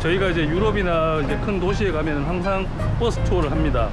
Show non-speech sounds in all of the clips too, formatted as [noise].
저희가 이제 유럽이나 이제 큰 도시에 가면 항상 버스 투어를 합니다.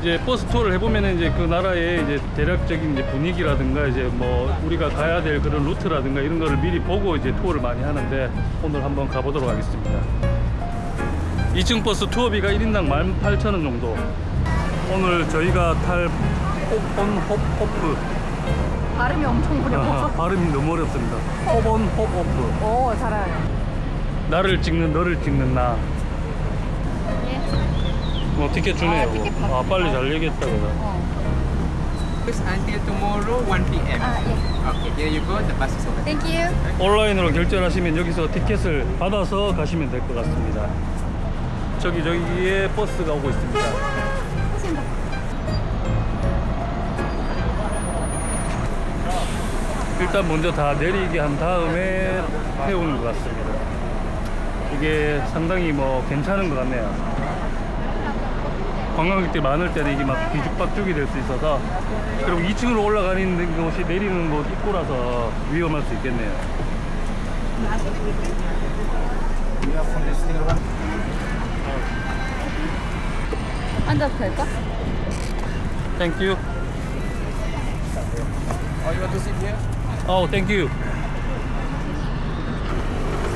이제 버스 투어를 해보면은 이제 그 나라의 이제 대략적인 이제 분위기라든가 이제 뭐 우리가 가야 될 그런 루트라든가 이런 거를 미리 보고 이제 투어를 많이 하는데 오늘 한번 가보도록 하겠습니다. 2층 버스 투어비가 1인당 18,000원 정도. 오늘 저희가 탈 호본 홉호프 발음이 엄청 아, 어려워. 발음이 너무 어렵습니다. 호본 홉호프 오, 잘해요. 나를 찍는 너를 찍는 나. 예. 뭐 티켓 주네요. 아, 티켓 아 받- 빨리 잘 얘기했다 그다. 어. It's until tomorrow 1 p.m. 아, 예. Okay, here you go. The bus is over. Thank you. 온라인으로 결제를 하시면 여기서 티켓을 받아서 가시면 될 것 같습니다. 저기 저기에 버스가 오고 있습니다. 일단 먼저 다 내리게 한 다음에 태우는 것 같습니다. 이게 상당히 뭐 괜찮은 것 같네요. 관광객들이 많을 때는 이게 막 뒤죽박죽이 될 수 있어서 그리고 2층으로 올라가는 곳이 내리는 곳 입구라서 위험할 수 있겠네요. 앉아도 될까? 땡큐. Or you want to sit here? 어, 땡큐.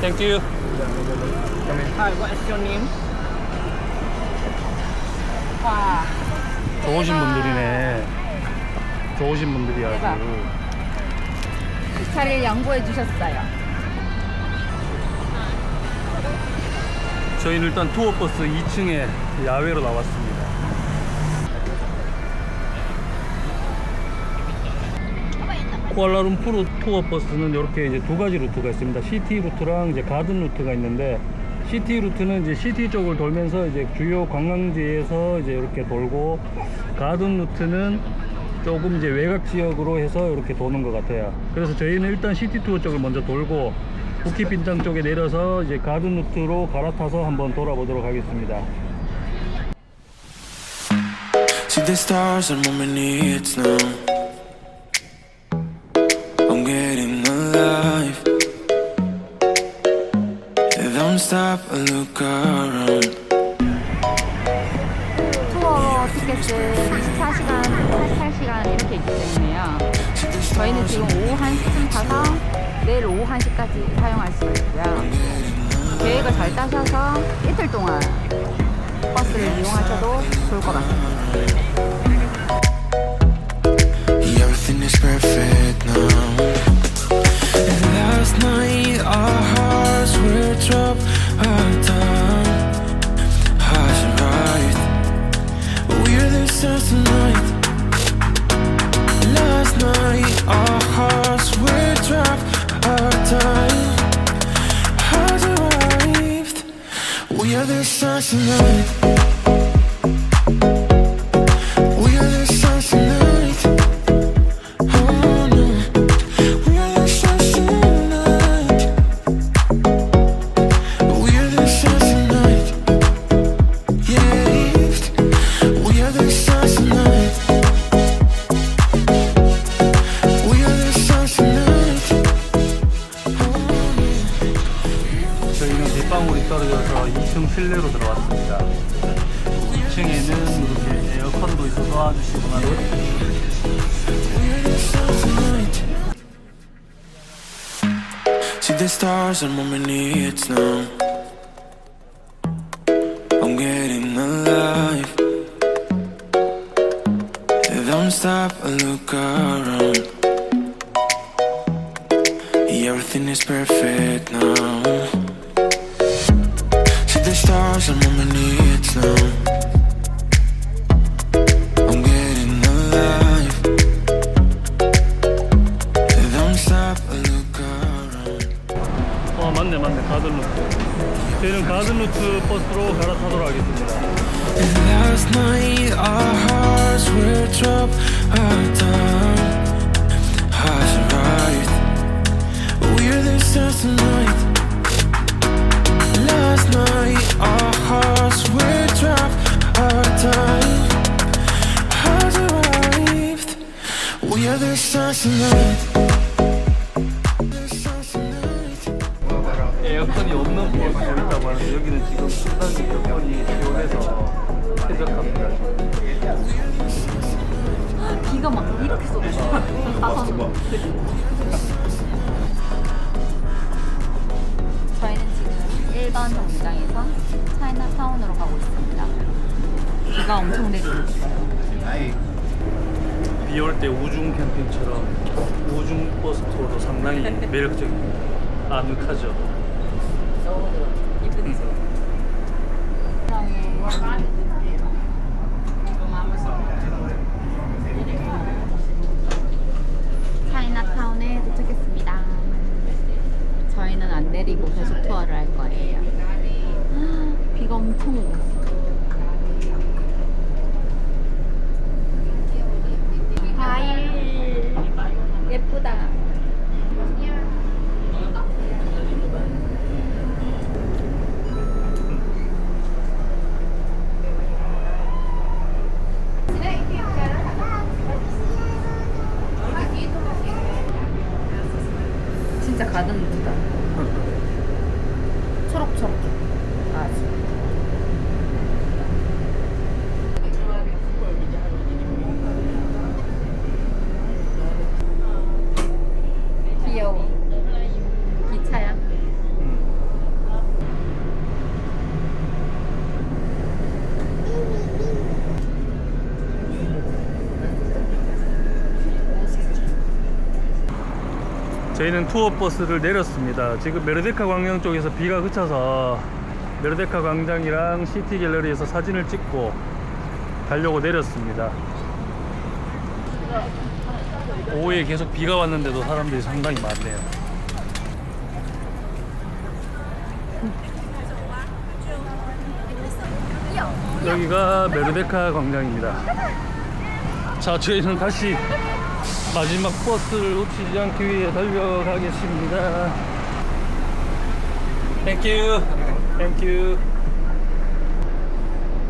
땡큐. Hi, what is your name? 와. 좋으신 분들이네. 좋으신 분들이야. 대박. 아주. 이 자리를 양보해 주셨어요. 저희는 일단 투어버스 2층에 야외로 나왔습니다. 쿠알라룸푸르 투어 버스는 이렇게 이제 두 가지 루트가 있습니다. 시티 루트랑 이제 가든 루트가 있는데 시티 루트는 이제 시티 쪽을 돌면서 이제 주요 관광지에서 이제 이렇게 돌고 가든 루트는 조금 이제 외곽 지역으로 해서 이렇게 도는 것 같아요. 그래서 저희는 일단 시티 투어 쪽을 먼저 돌고 부키 빈장 쪽에 내려서 이제 가든 루트로 갈아타서 한번 돌아보도록 하겠습니다. See the stars are moving needs now. 투어 티켓은 24시간, 48시간 이렇게 있기 때문에요. 저희는 지금 오후 1시쯤 타서 내일 오후 1시까지 사용할 수가 있고요. 계획을 잘 짜셔서 이틀 동안 버스를 이용하셔도 좋을 것 같습니다. Perfect now. And last night our hearts were dropped stars are moving needs now. I'm getting alive. Don't stop and look around. Everything is perfect now. See the stars are moving needs now. 가든 루트. 저희는 가든 루트 버스로 갈아타도록 하겠습니다. And last night our hearts were dropped out down. Highs and right. We're the stars tonight. Last night our hearts were dropped out down. Has arrived. We are the stars tonight. 없는 버스를 여기는 지금 상당히 여건이 시원해서 쾌적합니다. 비가 막 이렇게 쏟아져. 가서는. [laughs] 저희는 지금 1번 정류장에서 차이나타운으로 가고 있습니다. 비가 엄청 내리고 있어요. 비올 때 우중 캠핑처럼 우중 버스 투어도 상당히 매력적입니다. 아늑하죠. 차이나타운에 도착했습니다. 저희는 안 내리고 계속 투어를 할 거예요. 비가 엄청 오고 있어요. 과일 예쁘다. 진짜 가든 누다 초록초록해. 아주. 귀여워. 기차야. 저희는 투어 버스를 내렸습니다. 지금 메르데카 광장 쪽에서 비가 그쳐서 메르데카 광장이랑 시티 갤러리에서 사진을 찍고 가려고 내렸습니다. 오후에 계속 비가 왔는데도 사람들이 상당히 많네요. 여기가 메르데카 광장입니다. 자, 저희는 다시 마지막 버스를 놓치지 않기 위해 달려가겠습니다. 땡큐. 땡큐.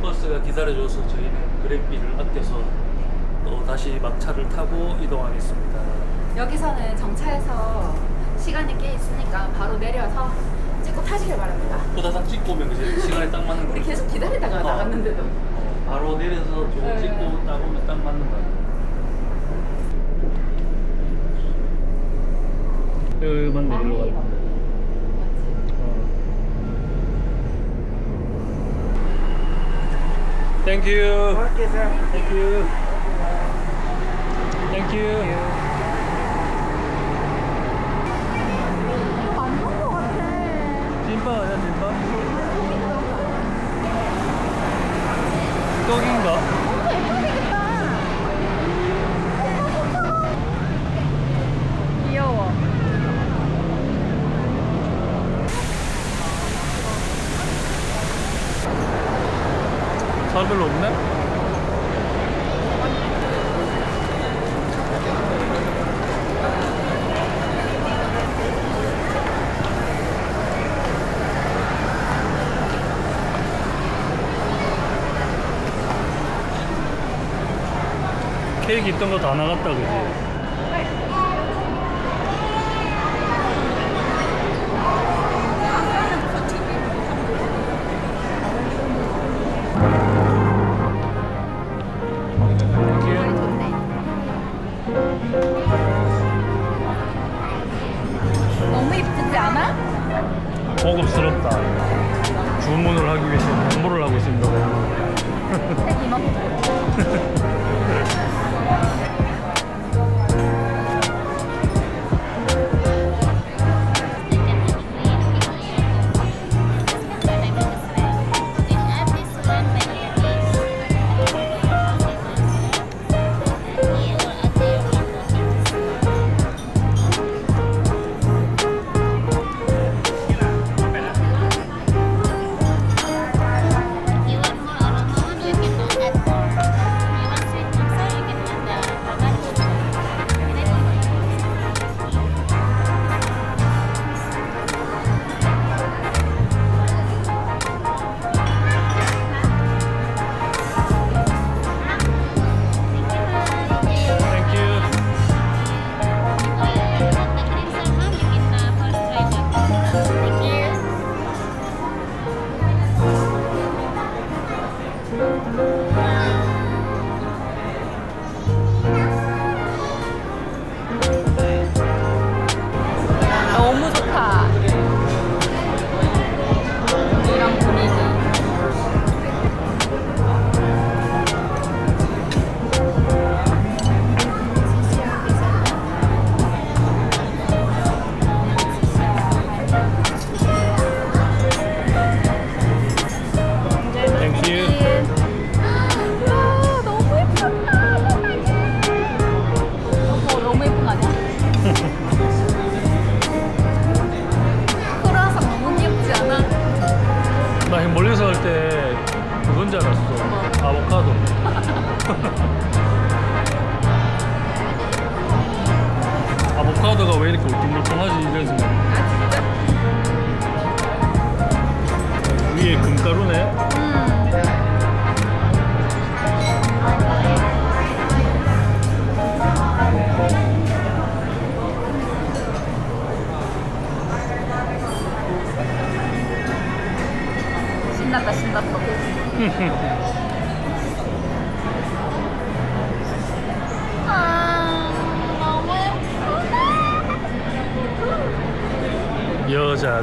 버스가 기다려줘서 저희는 그랩비를 아껴서 또 다시 막차를 타고 이동하겠습니다. 여기서는 정차해서 시간이 꽤 있으니까 바로 내려서 찍고 타시길 바랍니다. 보다닥 찍고 오면 이제 시간에 딱 맞는 우리 거예요. 계속 기다리다가 어. 나갔는데도. 어, 바로 내려서 저거 네. 찍고 딱 오면 딱 맞는 거예요. 여기 맞네, 일로 아, 갔다. Thank you. Okay, sir. Thank you. Thank you. 맞는 것 같아. 찐빵 아니야, 찐빵? 떡인가? 케이크 있던 거 다 나갔다 그지?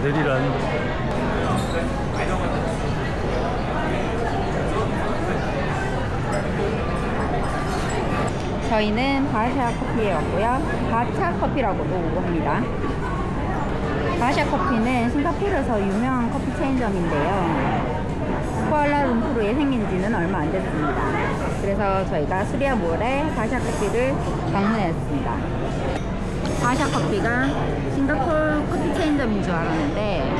여자들이란. 저희는 바샤 커피에 왔고요. 바차 커피라고도 합니다. 바샤 커피는 싱가포르에서 유명한 커피 체인점인데요. 쿠알라룸푸르에 생긴 지는 얼마 안 됐습니다. 그래서 저희가 수리아몰에 바샤 커피를 방문했습니다. 바샤 커피가 싱가포르 커피 체인점인 줄 알았는데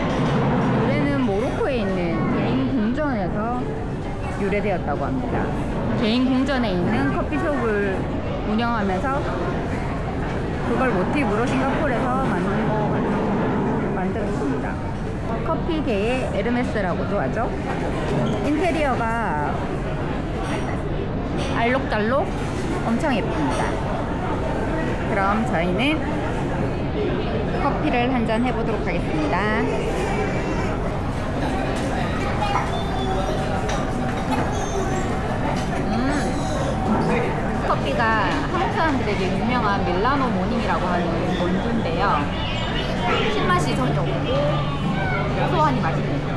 유래는 모로코에 있는 개인 궁전에서 유래되었다고 합니다. 개인 궁전에 있는 커피숍을 운영하면서 그걸 모티브로 싱가포르에서 만든 거 만들었습니다. 커피계의 에르메스라고도 하죠. 인테리어가 알록달록 엄청 예쁩니다. 그럼 저희는 커피를 한 잔 해보도록 하겠습니다. 음, 커피가 한국 사람들에게 유명한 밀라노 모닝이라고 하는 원두인데요. 신맛이 전혀 없고 고소하니 맛있네요.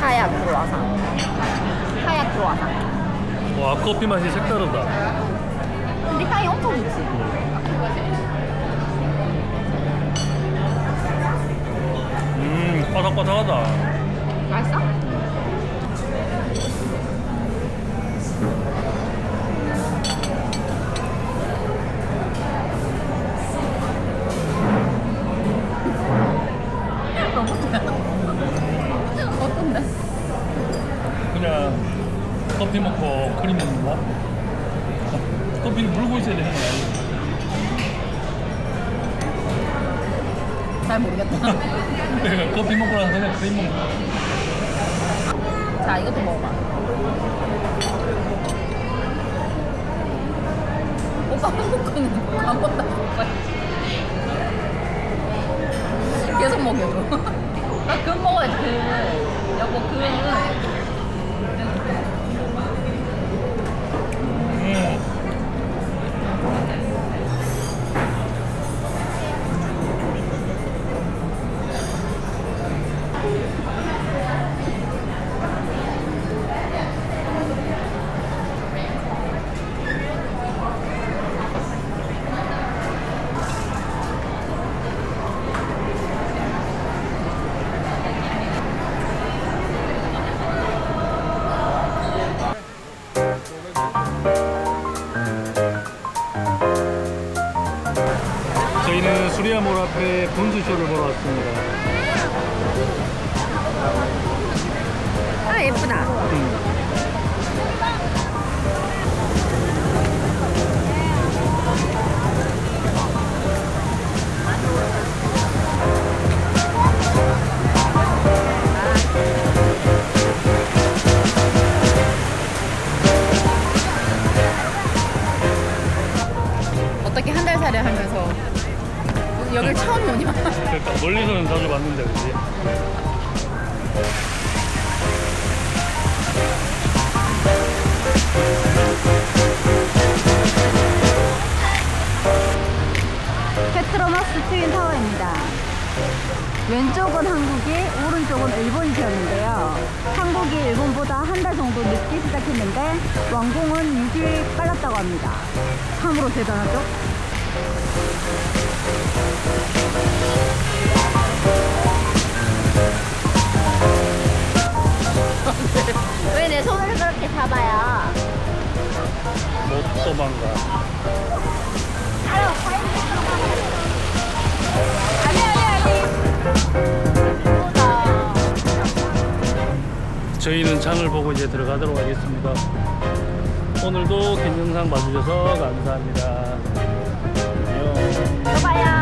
하얗 크로와상. 크로와상. 와 커피 맛이 색다르다. 근데 향이 엄청 좋지. 음 바삭바삭하다. 맛있어? 잘 모르겠다. [laughs] 내가 커피 먹고 나서 그냥 크림 먹는 거. 자, 이것도 먹어봐. 오빠 한국 거는 안 먹다 오빠. 계속 먹여줘. 나 [laughs] 그거 먹어야지. 그. 여보, 그. 음. 스 트윈 타워입니다. 왼쪽은 한국이, 오른쪽은 일본이 되었는데요. 한국이 일본보다 한 달 정도 늦게 시작했는데 완공은 6일 빨랐다고 합니다. 참으로 대단하죠? [laughs] 왜 내 손을 그렇게 잡아요? 못 도망가. 아니 아니 저희는 장을 보고 이제 들어가도록 하겠습니다. 오늘도 긴 영상 봐주셔서 감사합니다. 안녕.